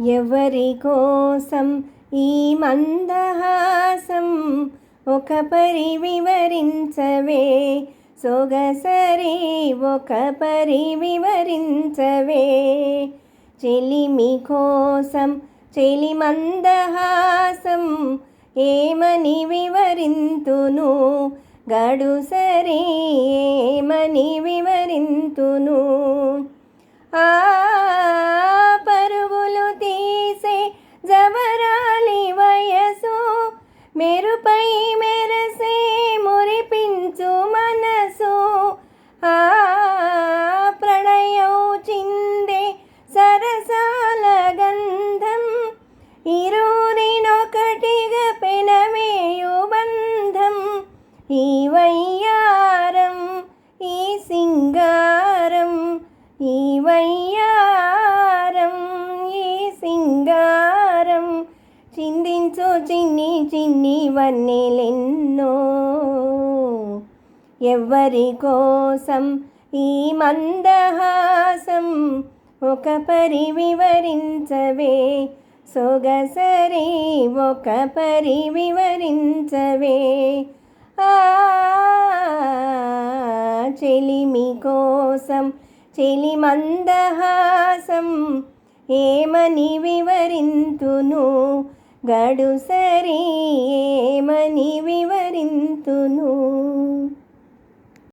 ఎవరి కోసం ఈ మందహాసం ఒక పరి వివరించవే? సొగసరి ఒక పరి వివరించవే? చెలిమి కోసం చెలి మందహాసం ఏమని వివరింతును? గడుసరి ఏమని వివరింతును? ఆ మెరుపై మెరసే మురిపించు మనసు. ఆ ప్రణయం చిందే సరసాల గంధం. ఇరువురినొకటిగా పెనమేయు బంధం. ఈ వయ్యారం ఈ సింగారం ఈ వయ్య చిందించు చిన్ని చిన్ని వన్నెలెన్నో. ఎవ్వరి కోసం ఈ మందహాసం ఒక పరి వివరించవే. సొగసరి ఒక పరి వివరించవే. ఆ చెలిమి కోసం చెలి మందహాసం ఏమని వివరింతును? గడుసరి ఏమని వివరింతును?